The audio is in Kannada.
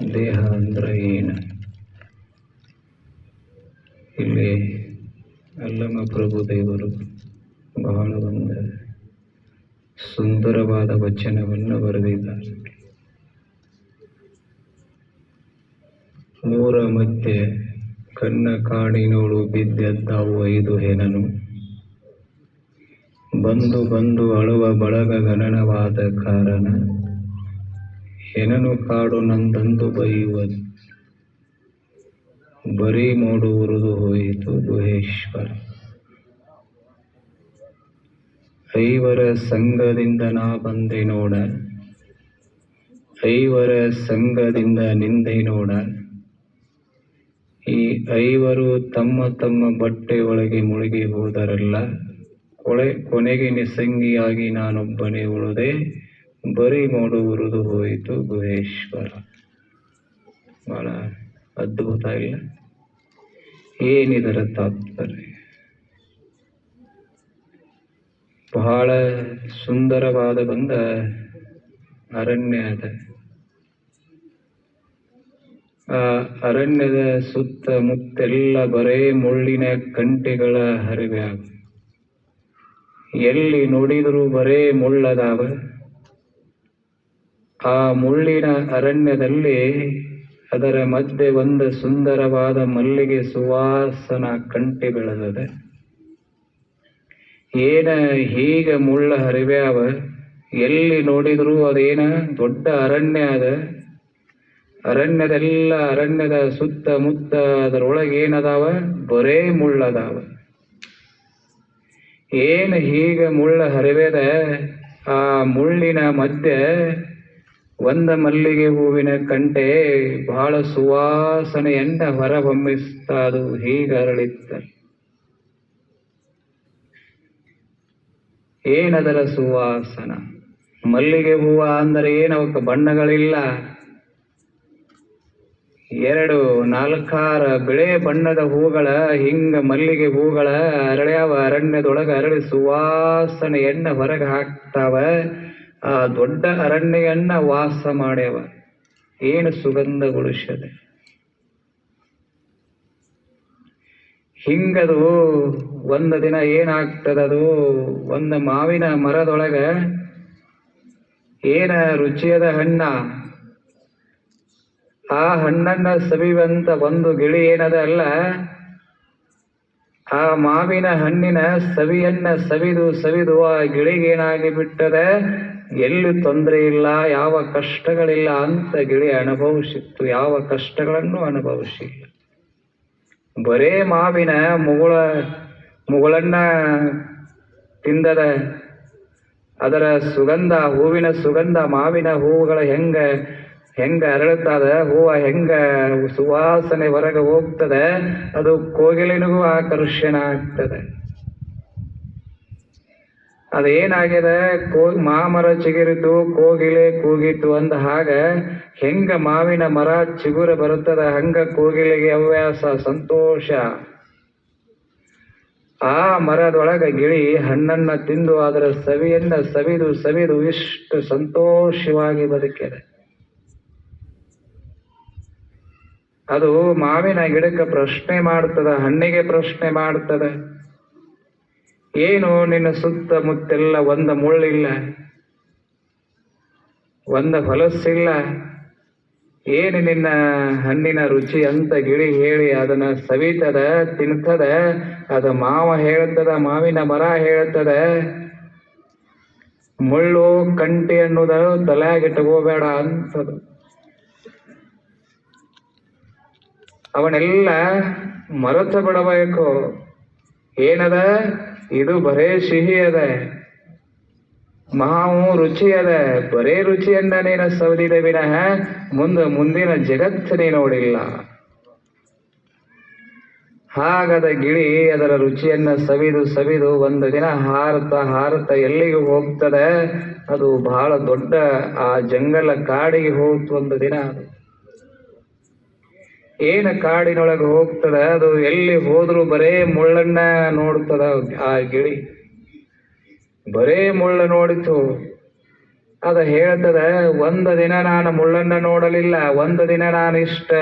ದೇಹ ಅಂದ್ರೆ ಏನು ಇಲ್ಲಿ ಅಲ್ಲಮ ಪ್ರಭು ದೇವರು ಬಹಳ ಒಂದು ಸುಂದರವಾದ ವಚನವನ್ನು ಬರೆದಿದ್ದಾರೆ. ಮೂರ ಮಧ್ಯೆ ಕಣ್ಣ ಕಾಡಿನೋಳು ಬಿದ್ದೆದ್ದಾವು ಐದು ಹೆನನು. ಬಂದು ಬಂದು ಅಳುವ ಬಳಗ ಗಣನವಾದ ಕಾರಣ ಹೆನನು ಕಾಡು ನಂದಂದು ಬೈಯುವುದು ಬರೀ ಮೂಡುವುದು ಹೋಯಿತು ಗುಹೇಶ್ವರ. ಐವರ ಸಂಘದಿಂದ ನಾ ಬಂದೆ ನೋಡ ಐವರ ಸಂಘದಿಂದ ನಿಂದೆ ನೋಡ ಈ ಐವರು ತಮ್ಮ ತಮ್ಮ ಬಟ್ಟೆ ಒಳಗೆ ಮುಳುಗಿ ಹೋದರಲ್ಲ, ಕೊಳೆ ಕೊನೆಗೆ ನಿಸಂಗಿಯಾಗಿ ನಾನೊಬ್ಬನೇ ಉಳಿದೆ. ಬರೀ ಉರಿದು ಹೋಯಿತು ಗುಹೇಶ್ವರ. ಬಹಳ ಅದ್ಭುತ ಇಲ್ಲ? ಏನಿದರ ತಾತ್ಪರ್ಯ? ಬಹಳ ಸುಂದರವಾದ ಬಂದ ಅರಣ್ಯ ಅದ. ಆ ಅರಣ್ಯದ ಸುತ್ತಮುತ್ತೆಲ್ಲ ಬರೇ ಮುಳ್ಳಿನ ಕಂಟೆಗಳ ಹರಿವೆ ಆಗ ಎಲ್ಲಿ ನೋಡಿದರೂ ಬರೇ ಮುಳ್ಳದಾವ. ಆ ಮುಳ್ಳಿನ ಅರಣ್ಯದಲ್ಲಿ ಅದರ ಮಧ್ಯೆ ಒಂದು ಸುಂದರವಾದ ಮಲ್ಲಿಗೆ ಸುವಾಸನ ಕಂಟಿ ಬೆಳೆದದೆ. ಏನ ಹೀಗ ಮುಳ್ಳ ಹರಿವ್ಯಾವ? ಎಲ್ಲಿ ನೋಡಿದರೂ ಅದೇನ ದೊಡ್ಡ ಅರಣ್ಯ ಅದ? ಅರಣ್ಯದೆಲ್ಲ ಅರಣ್ಯದ ಸುತ್ತಮುತ್ತ ಅದರೊಳಗೆ ಏನದಾವ ಬರೇ ಮುಳ್ಳದಾವ ಏನು ಹೀಗ ಮುಳ್ಳ ಹರಿವೆದ ಆ ಮುಳ್ಳಿನ ಮಧ್ಯೆ ಒಂದ ಮಲ್ಲಿಗೆ ಹೂವಿನ ಕಂಟೆ ಬಹಳ ಸುವಾಸನೆಯನ್ನ ಹೊರಹೊಮ್ಮಿಸ್ತಾದು ಅದು ಹೀಗ ಅರಳಿತ್ತ ಏನದರ ಸುವಾಸನ? ಮಲ್ಲಿಗೆ ಹೂವ ಅಂದರೆ ಏನು? ಅವಕ್ಕೆ ಬಣ್ಣಗಳಿಲ್ಲ. ಎರಡು, ನಾಲ್ಕಾರ ಬಿಳೆ ಬಣ್ಣದ ಹೂಗಳ, ಹಿಂಗ ಮಲ್ಲಿಗೆ ಹೂಗಳ ಅರಳ್ಯಾವ, ಅರಣ್ಯದೊಳಗ ಅರಳಿ ಸುವಾಸನೆಯನ್ನ ಹೊರಗೆ ಹಾಕ್ತಾವ. ಆ ದೊಡ್ಡ ಅರಣ್ಯವನ್ನ ವಾಸ ಮಾಡ್ಯವ. ಏನು ಸುಗಂಧಗೊಳಿಸದೆ ಹಿಂಗದು ಒಂದು ದಿನ ಏನಾಗ್ತದದು? ಒಂದು ಮಾವಿನ ಮರದೊಳಗ ಏನ ರುಚಿಯದ ಹಣ್ಣ? ಆ ಹಣ್ಣನ್ನ ಸವಿವಂತ ಒಂದು ಗಿಳಿ ಏನದ ಅಲ್ಲ? ಆ ಮಾವಿನ ಹಣ್ಣಿನ ಸವಿಯನ್ನ ಸವಿದು ಸವಿದು ಆ ಗಿಳಿಗೇನಾಗಿ ಬಿಟ್ಟದೆ? ಎಲ್ಲಿ ತೊಂದರೆ ಇಲ್ಲ, ಯಾವ ಕಷ್ಟಗಳಿಲ್ಲ ಅಂತ ಗಿಳಿ ಅನುಭವಿಸಿತ್ತು. ಯಾವ ಕಷ್ಟಗಳನ್ನು ಅನುಭವಿಸಿಲ್ಲ. ಬರೇ ಮಾವಿನ ಮುಗುಳ, ಮುಗುಳನ್ನ ತಿಂದದ, ಅದರ ಸುಗಂಧ, ಹೂವಿನ ಸುಗಂಧ, ಮಾವಿನ ಹೂವುಗಳ ಹೆಂಗ ಹೆಂಗ ಅರಳುತ್ತದ, ಹೂವ ಹೆಂಗ ಸುವಾಸನೆ ಹೊರಗೆ ಹೋಗ್ತದೆ, ಅದು ಕೋಗಿಲಿನಿಗೂ ಆಕರ್ಷಣ ಆಗ್ತದೆ. ಅದೇನಾಗಿದೆ? ಕೋ ಮಾಮರ ಚಿಗಿರಿತು, ಕೋಗಿಲೆ ಕೂಗಿತು ಅಂದ ಹಾಗ, ಹೆಂಗ ಮಾವಿನ ಮರ ಚಿಗುರ ಬರುತ್ತದ, ಹಂಗ ಕೋಗಿಲೆಗೆ ಹವ್ಯಾಸ, ಸಂತೋಷ. ಆ ಮರದೊಳಗ ಗಿಳಿ ಹಣ್ಣನ್ನ ತಿಂದು ಅದರ ಸವಿಯನ್ನ ಸವಿದು ಸವಿದು ಇಷ್ಟು ಸಂತೋಷವಾಗಿ ಬದುಕಿದೆ. ಅದು ಮಾವಿನ ಗಿಡಕ್ಕೆ ಪ್ರಶ್ನೆ ಮಾಡ್ತದ, ಹಣ್ಣಿಗೆ ಪ್ರಶ್ನೆ ಮಾಡ್ತದ. ಏನು ನಿನ್ನ ಸುತ್ತಮುತ್ತೆಲ್ಲ ಒಂದ ಮುಳ್ಳಿಲ್ಲ, ಒಂದ ಹೊಲಸಿಲ್ಲ. ಏನು ನಿನ್ನ ಹಣ್ಣಿನ ರುಚಿ ಅಂತ ಗಿಳಿ ಹೇಳಿ ಅದನ್ನ ಸವಿತದ ತಿಂತದ ಅದ ಮಾವ ಹೇಳ್ತದ, ಮಾವಿನ ಮರ ಹೇಳ್ತದ. ಮುಳ್ಳು, ಕಂಟಿ ಅನ್ನೋದ ತಗೋಬೇಡ ಅಂತದು. ಅವನೆಲ್ಲ ಮರತ ಬಿಡಬೇಕು ಏನದ? ಇದು ಬರೇ ಸಿಹಿ ಅದ. ಮಾವು ರುಚಿ ಅದ. ಬರೇ ರುಚಿಯನ್ನ ನೀನ ಸವದಿದ ವಿನಃ ಮುಂದ ಮುಂದಿನ ಜಗತ್ತನೇ ನೋಡಿಲ್ಲ. ಹಾಗದ ಗಿಳಿ ಅದರ ರುಚಿಯನ್ನ ಸವಿದು ಸವಿದು ಒಂದು ದಿನ ಹಾರತ ಹಾರತ ಎಲ್ಲಿಗೆ ಹೋಗ್ತದೆ? ಅದು ಬಹಳ ದೊಡ್ಡ ಆ ಜಂಗಲ ಕಾಡಿಗೆ ಹೋಗ್ತು ಒಂದು ದಿನ ಅದು. ಏನು ಕಾಡಿನೊಳಗೆ ಹೋಗ್ತದ? ಅದು ಎಲ್ಲಿ ಹೋದ್ರು ಬರೇ ಮುಳ್ಳನ್ನ ನೋಡ್ತದ ಆ ಗಿಳಿ. ಬರೇ ಮುಳ್ಳ ನೋಡಿತು. ಅದ ಹೇಳ್ತದ, ಒಂದು ದಿನ ನಾನು ಮುಳ್ಳನ್ನ ನೋಡಲಿಲ್ಲ, ಒಂದು ದಿನ ನಾನು ಇಷ್ಟ